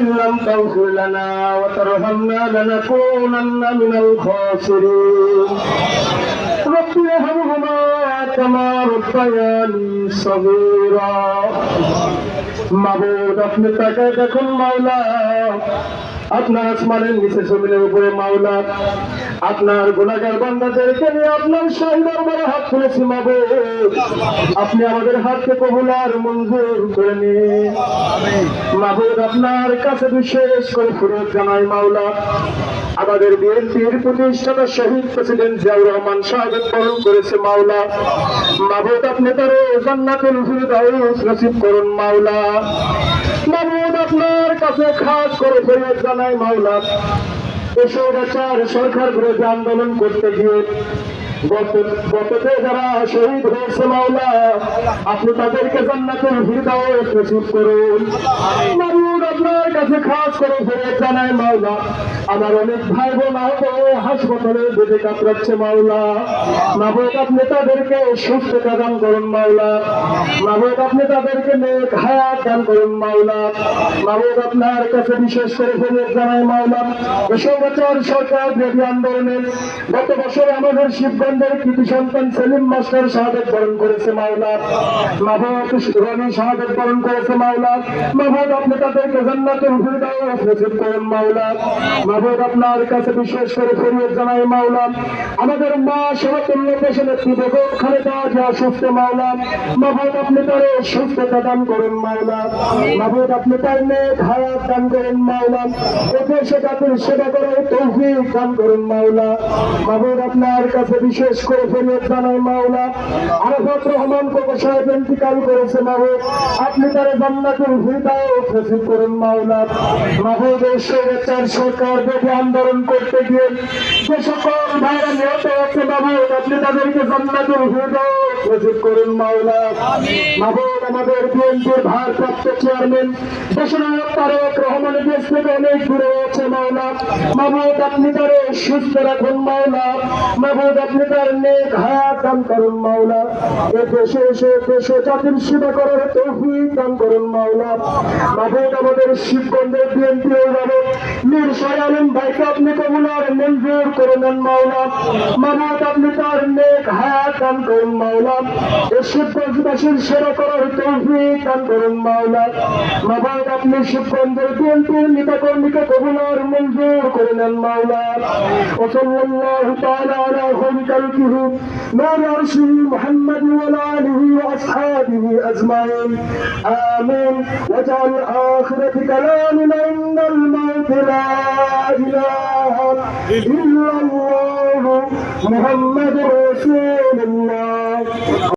وإن لم تغفر لنا وترحمنا لنكونن من الخاسرين رب ارحمهما كما ربياني صغيرا মাবুদ আপনি তাকে দেখুন মাওলা আপনার আসমানের নিচে জমিনের উপরে মাওলা আপনার গুণাগার বান্দাদেরকে নিয়ে আপনার শাহী দরবারে হাত তুলেছি মাবুদ আপনি আমাদের হাতকে কবুল আর মঞ্জুর করে নিন। মাবুদ আপনার কাছে বিশেষ করে ফিরত জানাই মাওলা। আমাদের বিএনপির প্রতিষ্ঠাতা শহীদ প্রেসিডেন্ট জিয়াউর রহমান শাহাদত বরণ করেছে মাওলা। মাবুদ আপনি তার জান্নাতুল ফিরদাউস নসিব করুন মাওলা। মাবুদ আপনার কাছে খাস করে ফেরত জানাই মাওলা। এসব সরকার বিরোধী আন্দোলন করতে গিয়ে গত- গততে যারা শহীদ হয়েছে মাওলা, আপনি তাদেরকে জান্নাতের হৃদয় নসিব করুন। মাবুদ আপনার কাছে খাস করে ফেরত জানাই মাওলা। আমার অনেক ভাই বোন আহত হাসপাতালে বেঁধে কাতরাচ্ছে মাওলা। মাবুদ আপনি তাদেরকে সুস্থতা দান করুন মাওলা। মাবুদ আপনি তাদেরকে নেক হায়াত দান করুন মাওলা। মাবুদ আপনার কাছে বিশেষ করে ফেরত জানাই মাওলা। এসব বছর সরকার বিরোধী আন্দোলনের গত বছর আমাদের শিবগঞ্জের কৃতি সন্তান সেলিম মাস্টার শাহাদত বরণ করেছে মাওলা। মাহবুব রনি শাহাদত বরণ করেছে মাওলা। মাহবুব আপনি তাদেরকে জান্নাতুল ফিরদাউস নসিব করুন মাওলা। মাহবুব আপনার কাছে বিশেষ করে ফরিয়াদ জানাই মাওলা। আমাদের মা দেশের একটি বেগম খালেদা জিয়া সুস্থ মাওলা। মাহবুব আপনি তার সুস্থতা দান করুন মাওলা। মাহবুব আপনি তার নেক হায়াত দান করুন মাওলা। সে জাতির সেবা করার তৌফিক দান করুন মাওলা। মাহবুব আপনার কাছে বিশেষ করে ফরিয়াদ জানাই মাওলা। আরাফাত রহমান কোকো সাহেব ইন্তিকাল করেছে মাহবুব। আপনি তার জান্নাতুল ফিরদাউস নসিব করুন মাওলা। মাহবুব এই স্বৈরাচার সরকার যদি আন্দোলন করতে গিয়ে যে সকল ভাইরা নিহত হচ্ছে মাহবুব আপনি তাদেরকে জান্নাতুল ফিরদাউস নসিব করুন মাওলা। মাহবুব আমাদের বিএনপির ভারপ্রাপ্ত চেয়ারম্যান দেশনায়ক তারেক রহমানের দেশ থেকে অনেক দূরে আছে মাওলা। আপনি তারে সুস্থ রাখুন মাওলা। মাহবুব আপনি তার নেক হায়াত দান করুন মাওলা। এ দেশে এসে দেশ জাতির সেবা করার তৌফিক দান করুন মাওলা। মাহবুব আমাদের শিবগঞ্জের বিএনপি অভিভাবক মীর শাহ ভাইকে আপনি কবুল মঞ্জুর মাওলা। আপনি তার নেক করুন মাওলা। শিবগঞ্জবাসীর করার করুন মাওলা। আপনি শিবগঞ্জের বিএনপির নেতা কর্মীকে কবুল المنظور قلنا المولى. وصلى الله تعالى على خير خلقه نور عرشه محمد وآله وأصحابه أجمعين. آمين. واجعل الاخره كلامنا عند الموت لا إله إلا الله محمد رسول الله.